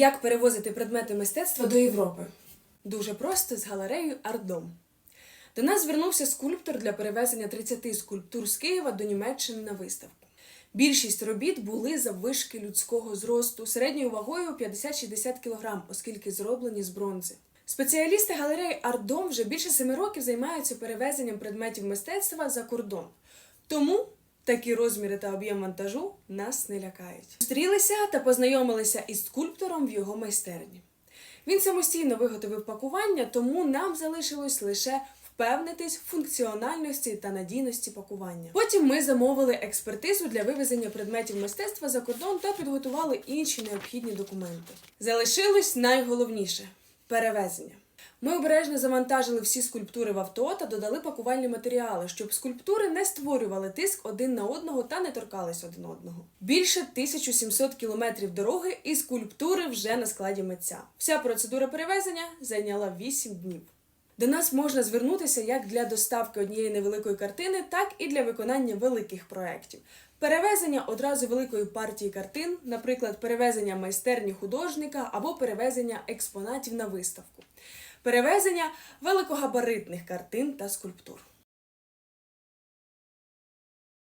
Як перевозити предмети мистецтва до Європи? Дуже просто з галереєю Ардом. До нас звернувся скульптор для перевезення 30 скульптур з Києва до Німеччини на виставку. Більшість робіт були заввишки людського зросту середньою вагою 50-60 кг, оскільки зроблені з бронзи. Спеціалісти галереї Ардом вже більше семи років займаються перевезенням предметів мистецтва за кордон. Тому такі розміри та об'єм вантажу нас не лякають. Зустрілися та познайомилися із скульптором в його майстерні. Він самостійно виготовив пакування, тому нам залишилось лише впевнитись в функціональності та надійності пакування. Потім ми замовили експертизу для вивезення предметів мистецтва за кордон та підготували інші необхідні документи. Залишилось найголовніше перевезення. Ми обережно завантажили всі скульптури в авто та додали пакувальні матеріали, щоб скульптури не створювали тиск один на одного та не торкались один одного. Більше 1700 кілометрів дороги і скульптури вже на складі митця. Вся процедура перевезення зайняла 8 днів. До нас можна звернутися як для доставки однієї невеликої картини, так і для виконання великих проєктів. Перевезення одразу великої партії картин, наприклад, перевезення майстерні художника або перевезення експонатів на виставку, перевезення великогабаритних картин та скульптур.